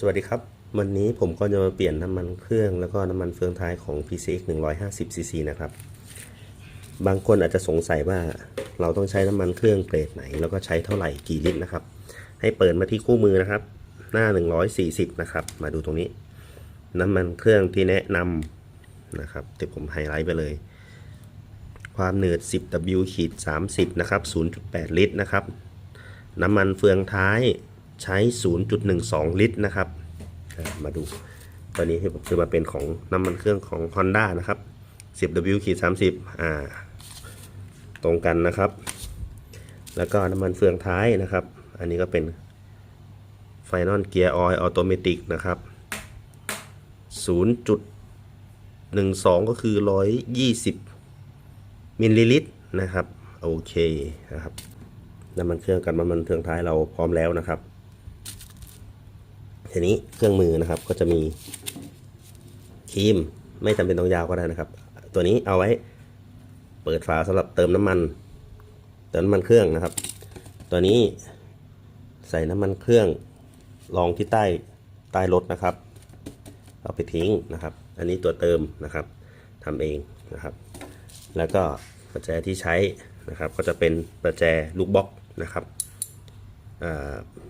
สวัสดีครับ วันนี้ผมก็จะมาเปลี่ยนน้ำมันเครื่องแล้วก็น้ำมันเฟืองท้ายของ PCX 150 cc นะครับ บางคนอาจจะสงสัยว่าเราต้องใช้น้ำมันเครื่องเกรดไหน แล้วก็ใช้เท่าไหร่กี่ลิตรนะครับ ให้เปิดมาที่คู่มือนะครับ หน้า 140 นะครับ มาดูตรงนี้ น้ำมันเครื่องที่แนะนำนะครับที่ผมไฮไลท์ไปเลย ความหนืด 10W ขีด30 นะครับ 0.8 ลิตรนะครับ น้ำมันเฟืองท้าย ใช้ 0.12 ลิตรนะครับ มาดูตัวนี้คือมาเป็นของน้ำมันเครื่องของ Honda นะครับ 10W ขีด30อ่า ตรงกันนะครับ แล้วก็น้ำมันเฟืองท้ายนะครับ อันนี้ก็เป็น Final Gear Oil Automatic นะครับ 0.12 ก็คือ 120 มิลลิลิตรนะครับ โอเคนะครับน้ำมันเครื่องกับน้ำมันเครื่องท้ายเราพร้อมแล้วนะครับ ทีนี้เครื่องมือนะครับก็จะมีครีมไม่จำเป็นต้องยาวก็ได้นะครับ ตัวนี้เอาไว้เปิดฝาสำหรับเติมน้ำมัน เติมน้ำมันเครื่องนะครับ ตัวนี้ใส่น้ำมันเครื่องรองที่ใต้ใต้รถนะครับ เอาไปทิ้งนะครับ อันนี้ตัวเติมนะครับทำเองนะครับ แล้วก็ประแจที่ใช้นะครับ ก็จะเป็นประแจลูกบล็อกนะครับ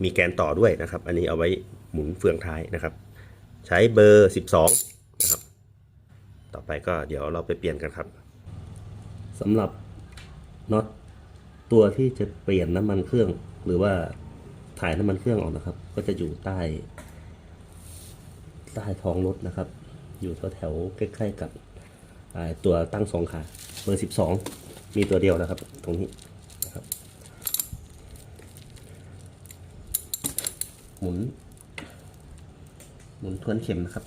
มีแกนต่อด้วยนะครับ อันนี้เอาไว้หมุนเฟืองท้ายนะครับ ใช้เบอร์ 12 นะครับ ต่อไปก็เดี๋ยวเราไปเปลี่ยนกันครับสำหรับน็อตตัวที่จะเปลี่ยนน้ำมันเครื่อง หรือว่าถ่ายน้ำมันเครื่องออกนะครับ ก็จะอยู่ใต้ ใต้ท้องรถนะครับ อยู่แถวๆใกล้ๆกับตัวตั้งสองขาเบอร์ 12 มีตัวเดียวนะครับ ตรงนี้นะครับ ห มุน หมุนทวนเข็มนะครับ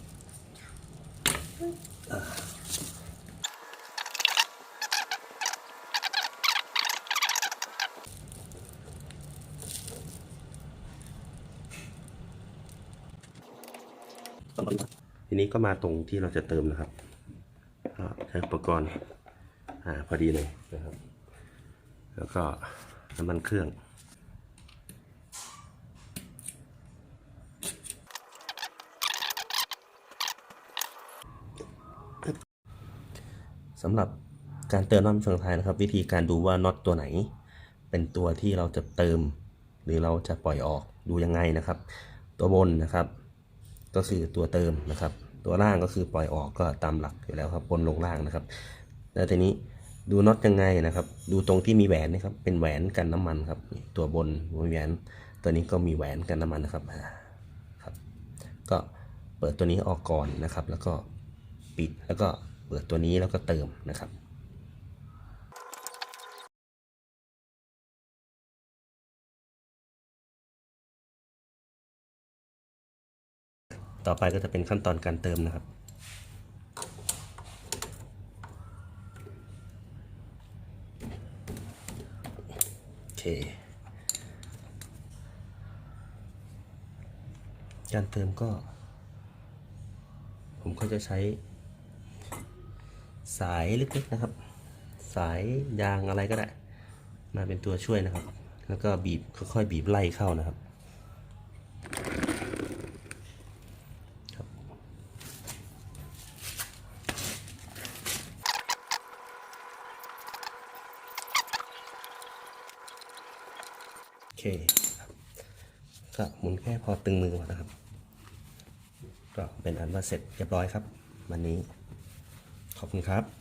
ทีนี้ก็มาตรงที่เราจะเติมนะครับใช้อุปกรณ์อพอดีเลยนะครับ แล้วก็น้ำมันเครื่อง สำหรับการเติมน้ำมันเฟืองท้ายนะครับ วิธีการดูว่าน็อตตัวไหน เป็นตัวที่เราจะเติม หรือเราจะปล่อยออกดูยังไงนะครับ ตัวบนนะครับ ก็คือตัวเติมนะครับ ตัวล่างก็คือปล่อยออกก็ตามหลักอยู่แล้วครับบนลงล่างนะครับ แล้วทีนี้ดูน็อตยังไงนะครับ ดูตรงที่มีแหวนนะครับ เป็นแหวนกันน้ำมันครับ ตัวบนมีแหวน ตัวนี้ก็มีแหวนกันน้ำมันนะครับครับ ก็เปิดตัวนี้ออกก่อนนะครับ แล้วก็ปิดแล้วก็ เปิดตัวนี้แล้วก็เติมนะครับต่อไปก็จะเป็นขั้นตอนการเติมนะครับ โอเค การเติมก็ ผมก็จะใช้ สายเล็กๆนะครับ สายยางอะไรก็ได้ มาเป็นตัวช่วยนะครับ แล้วก็บีบค่อยๆบีบไล่เข้านะครับโอเคครับก็หมุนแค่พอตึงมือก่อนนะครับ ก็เป็นอันว่าเสร็จเรียบร้อยครับ วันนี้ ขอบคุณครับ